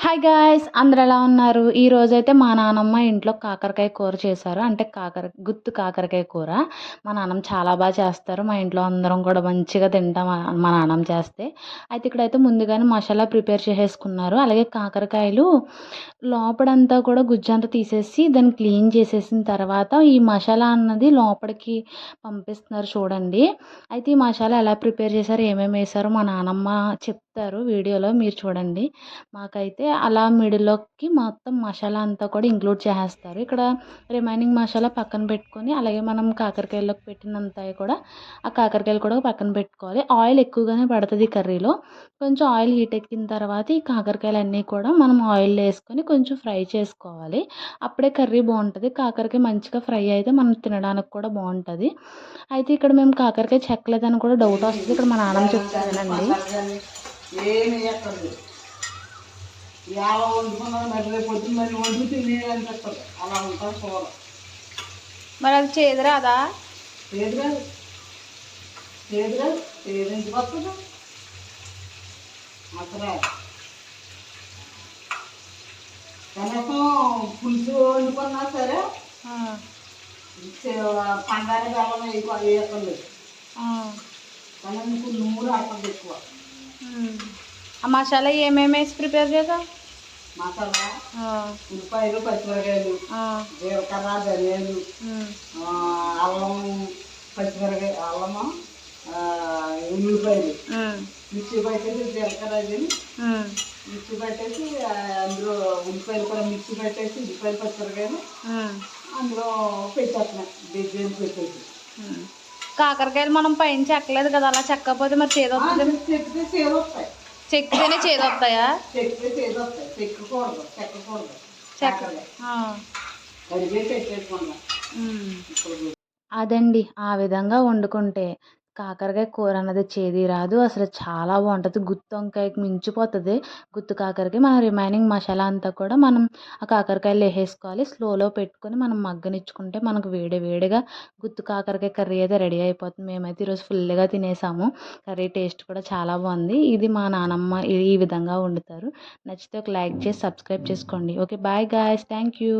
Hi guys అందరు ఎలా ఉన్నారు? ఈ రోజైతే మా నానమ్మ ఇంట్లో కాకరకాయ కూర చేశారు. అంటే కాకర గుత్తు కాకరకాయ కూర. మా నాన్నమ్మ చాలా బాగా చేస్తారు. మా ఇంట్లో అందరం కూడా మంచిగా తింటాం మా- నాన్నమ్మ చేస్తే. అయితే ఇక్కడైతే ముందుగానే మసాలా ప్రిపేర్ చేసేసుకున్నారు. అలాగే కాకరకాయలు లోపడంతా కూడా గుజ్జంతా తీసేసి దాన్ని క్లీన్ చేసేసిన తర్వాత ఈ మసాలా అన్నది లోపలికి పంపిస్తున్నారు చూడండి. అయితే ఈ మసాలా ఎలా ప్రిపేర్ చేశారు ఏమేమి వేశారో మా నానమ్మ చెప్తారు వీడియోలో మీరు చూడండి. మాకైతే అలా మిడిల్లోకి మొత్తం మసాలా అంతా కూడా ఇంక్లూడ్ చేసేస్తారు. ఇక్కడ రిమైనింగ్ మసాలా పక్కన పెట్టుకొని అలాగే మనం కాకరకాయలోకి పెట్టినంత కూడా ఆ కాకరకాయలు కూడా పక్కన పెట్టుకోవాలి. ఆయిల్ ఎక్కువగానే పడుతుంది కర్రీలో. కొంచెం ఆయిల్ హీట్ ఎక్కిన తర్వాత ఈ కాకరకాయలు అన్నీ కూడా మనం ఆయిల్ వేసుకొని కొంచెం ఫ్రై చేసుకోవాలి. అప్పుడే కర్రీ బాగుంటుంది. కాకరకాయ మంచిగా ఫ్రై అయితే మనం తినడానికి కూడా బాగుంటుంది. అయితే ఇక్కడ మేము కాకరకాయ చెక్కలేదని కూడా డౌట్ వస్తుంది. ఇక్కడ మా నాన్నమ్మ చెప్తానండి ఏమి ఎక్కదు ఎలా వండుకున్నాను మరి రేపు పొద్దున్న మరి వండు తినేయాలనిపిస్తుంది అలా ఉంటుంది కూర. మరి అది చేదురాదా ఏదిరాదు ఏదిరాదు ఏదింటికి వస్తుంది? అసలు కనీసం పులుసు వండుకున్నా సరే పండారి బెల్లం వేయకు వేయక్కర్లేదు. కానీ నీకు నూరు అట్టదు ఎక్కువ. ఆ మసాలా ఏమేమి వేసి ప్రిపేర్ చేసావు? మసాలా ఉల్లిపాయలు పచ్చిమిరకాయలు జీలకర్ర ధనియాలు అల్లం పచ్చిమిరకాయ అల్లము ఉల్లిపాయలు. మిక్సీ పట్టేసి జీలకర్ర అది మిక్సీ పట్టేసి అందులో ఉల్లిపాయలు కూడా మిక్సీ పెట్టేసి ఉల్లిపాయలు పచ్చిమిరకాయలు అందులో పెట్టేస్తున్నాయి బిర్యానీ పెట్టేసి. కాకరకాయలు మనం పైన చెక్కలేదు కదా అలా చెక్కకపోతే మరి చేదొస్తుంది చెక్కితేనే చేదొస్తాయా ఇప్పుడు అదండి ఆ విధంగా వండుకుంటే కాకరకాయ కూర అన్నది చేది రాదు. అసలు చాలా బాగుంటుంది. గుత్తి వంకాయకి మించిపోతుంది. గుత్తి కాకరకాయ మన రిమైనింగ్ మసాలా అంతా కూడా మనం ఆ కాకరకాయలు వేసేసుకోవాలి. స్లోలో పెట్టుకొని మనం మగ్గనిచ్చుకుంటే మనకు వేడి వేడిగా గుత్తి కాకరకాయ కర్రీ అయితే రెడీ అయిపోతుంది. మేమైతే ఈరోజు ఫుల్గా తినేసాము. కర్రీ టేస్ట్ కూడా చాలా బాగుంది. ఇది మా నానమ్మ ఈ ఈ విధంగా వండుతారు. నచ్చితే ఒక లైక్ చేసి సబ్స్క్రైబ్ చేసుకోండి. Okay bye guys. Thank you